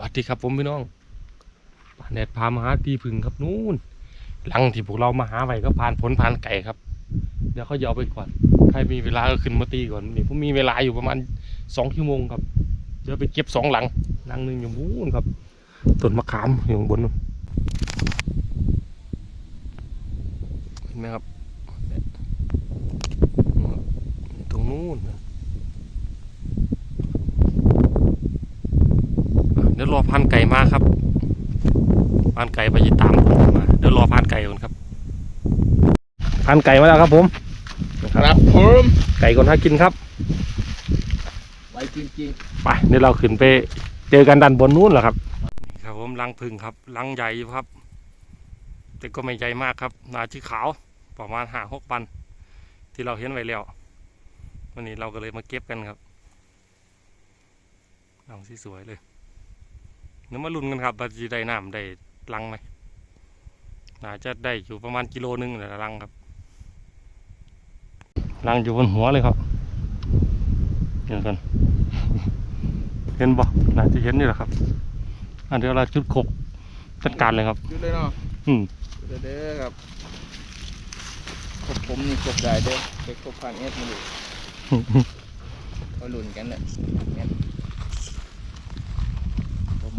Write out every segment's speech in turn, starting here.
วัสดีครับผมพี่น้องป่าแดดพามาหาตีผึ่งครับนู่น หลังที่พวกเรามาหาไว้ก็ผ่านผลผ่านไก่ครับ เดี๋ยวเขาจะเอาไปก่อน ใครมีเวลาก็ขึ้นมาตีก่อนนี่ผมมีเวลาอยู่ประมาณสองชั่วโมงครับจะไปเก็บสองหลังหลังหนึ่งอยู่นู้นครับต้นมะขามอยู่บนนู่นเห็นไหมครับตรงนู้น เดี๋ยวรอพันไก่มาครับพันไก่ไปจะตามผมมาเดี๋ยวรอพันไก่ก่อนครับพันไก่มาแล้วครับผมครับผมไก่คนหากินครับไว้จริงไปเดี๋ยวเราขึ้นไปเจอกันด้านบนนู้นแหละครับนี่ครับผมลังพึ่งครับลังใหญ่อยู่ครับ แต่ก็ไม่ใหญ่มากครับหนาที่ขาวประมาณห้าหกปัน ที่เราเห็นไว้แล้ววันนี้เราก็เลยมาเก็บกันครับลังที่สวยเลย เดี๋ยวมาลุ้นกันครับว่าจะได้น้ำได้ลังไหมน่าจะได้อยู่ประมาณกิโลนึงแหละลังครับลังอยู่บนหัวเลยครับเห็นกันเห็นบ่น่าจะเห็นนี่แหละครับอันเดี๋ยวเราจุดขบจัดการเลยครับๆจุดเลยเนาะอืมจุดเลยเด้อครับครบผมนี่ครบได้เด้อไปครบพันเอสมาดูเขาหลุนกันเนี่ยงั้นผ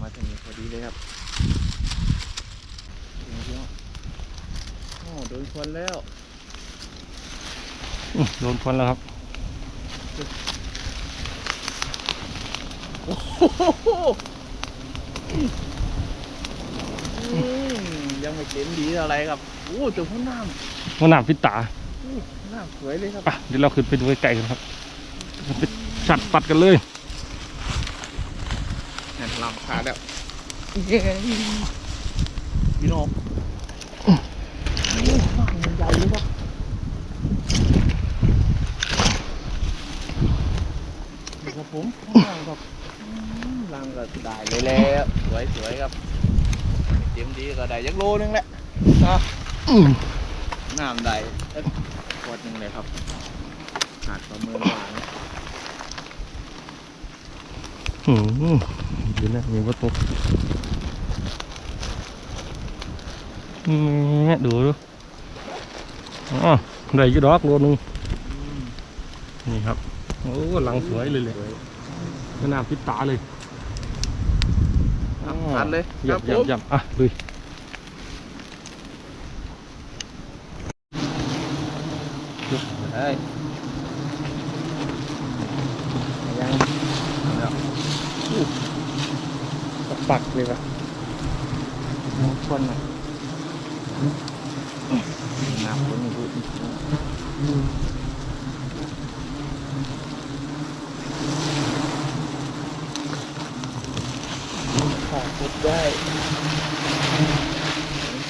มมาถึงนี้พอดีเลยครับถึงแล้วโอ้โดนควันแล้วอืมโดนควันแล้วครับโอ้โหอืมยังไม่เต็มดีอะไรครับโอ้ตัวพ่อน้มันน้ำพิษตาำอู้น้ำสวยเลยครับอะเดี๋ยวเราขึ้นไปดูไกลๆกันครับไปจัดปัดกันเลย นั่นลำขาแล้วพี่น้องบ้านมันใหญ่เลยครับนี่ครับผมข้างล่างครับอืมล่างก็ได้เลยแล้วสวยสวยๆครับเตรียมดีก็ได้ยักโลนึงแหละอะอืมน้ำได้สักขวดหนึ่งเลยครับขาดประเมินหวา อืมเดี๋ยวนะมีวัตถุอืมดูดูอ๋อได้อยี่ดอกโลนึงนี่ครับ โอ้หลังสวยเลยเลยมันน้ำพิษตาเลยทันเลยคเยี่ยรัมบผเยี่ยมมเยี่ยมอะลุยเฮ้ยยังแล้ว ปักเลยครับชนหน่อยน้ำคนดูขาดปุ๊บได้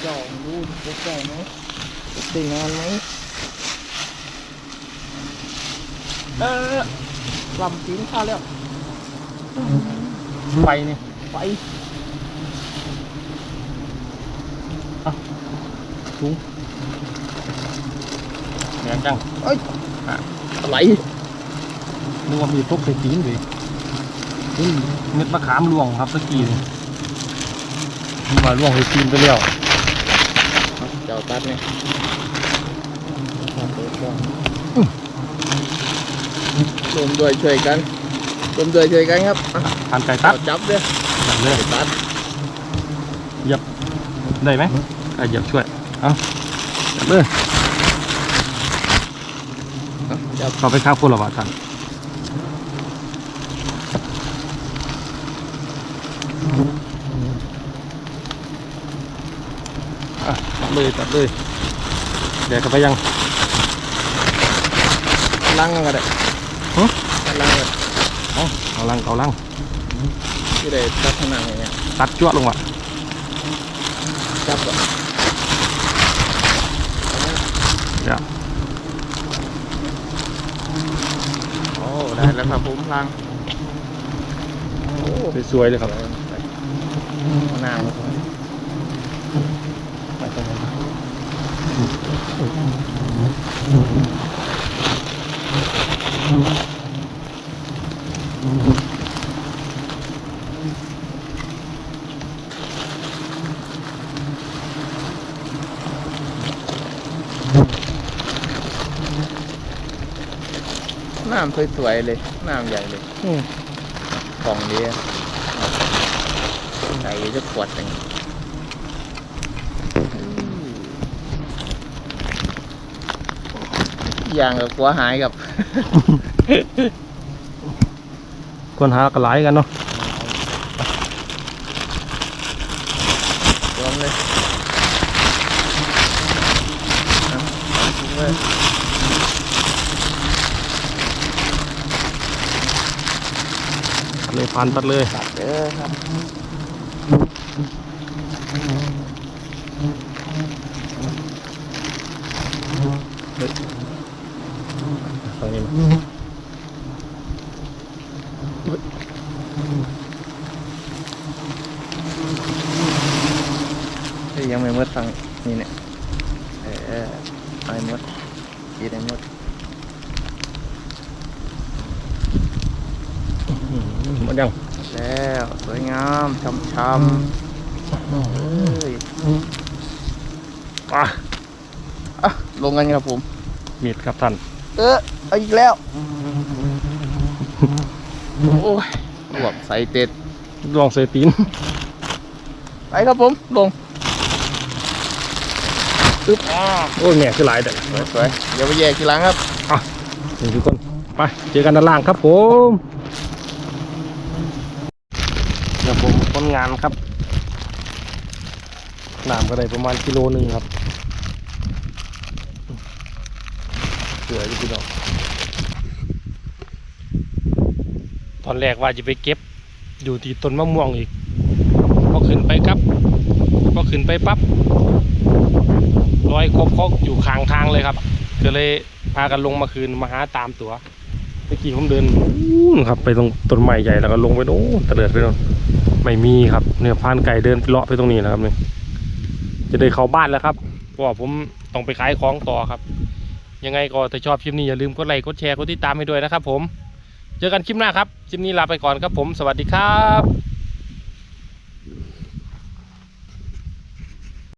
จองดูปุ๊บได้ไหมติดงานไหมเออลำทิ้งข้าแล้วไฟนี่ ไปสูงแรงจังอะไรนึกว่ามีพวกใส่ตีนเลยนี่เม็ดมะขามร่วงครับตะกี้นี่มันมาร่วงใส่ตีนไปแล้วเจ้าตัดเนี่ยรวมด้วยช่วยกันรวมด้วยช่วยกันครับอะทานไก่ตัเจ้าดจับเด้อจับ เลยตัดได้ไหมไก่เหยียบช่วย เอาจับเลยเอาจับเข้าไปข้าวโพดละบาทท่านอะจับเลยจับเลยเดี๋ยวเข้าไปยังลังก็ได้ฮะลังก็เอาลังเอาลัง ที่ได้ตัดข้างหน้าอย่างเงี้ยตัดจ้วลงว่ะจับก่อนเดี๋ยวโอ้ได้แล้วครับผมลังโอ้สวยๆเลยครับข้างหน้ามาก่อนไปตรงนั้น น้ำสวยๆเลยน้ำใหญ่เลยอืมกล่องนี้ใส่จะขวดหนึ่งอย่างกับหัวหายกับ คนหากระไรกันเนาะ รวมเลยเอาเอาทิ้งเลย เลยพันตัดเลยตัดเด้อครับฝั่งนี้มายังไม่หมดฟังนี่เนี่ยเออเอาให้หมดกินให้หมด หมดยังแล้วสวยงามช้ำๆเอ้ยอะอะลงกันครับผม มีดครับท่าน เออเอาอีกแล้ว โอ้ยหวกใส่เต็ดลองเซตีน ไปครับผมลงอึ๊บอ่าโอ้ยแง่คือหลายแต่สวยสวยเดี๋ยวไปแยกทีหลังครับนี่ทุกคน ไป เจอกันด้านล่างครับผมเดี๋ยวผม คนงานครับน้ำก็ได้ประมาณกิโลหนึ่งครับเสือที่พี่น้องตอนแรกว่าจะไปเก็บอยู่ที่ต้นมะม่วงอีกพอขึ้นไปครับพอขึ้นไปปั๊บรอยคบคอกอยู่ข้างทางเลยครับ ก็เลยพากันลงมาคืนมาหาตามตัว เมื่อกี้ผมเดินครับไปตรงต้นไม้ใหญ่แล้วก็ลงไปโอ้ตะเลิดไปโน่นไม่มีครับเนี่ยพานไก่เดินเลาะไปตรงนี้นะครับเนี่ยจะได้เข้าบ้านแล้วครับเพราะว่าผมต้องไปขายของต่อครับ ยังไงก็ถ้าชอบคลิปนี้อย่าลืมกดไลค์กดแชร์กดติดตามให้ด้วยนะครับ ผม เจอกันคลิปหน้าครับคลิปนี้ลาไปก่อนครับผม สวัสดีครับ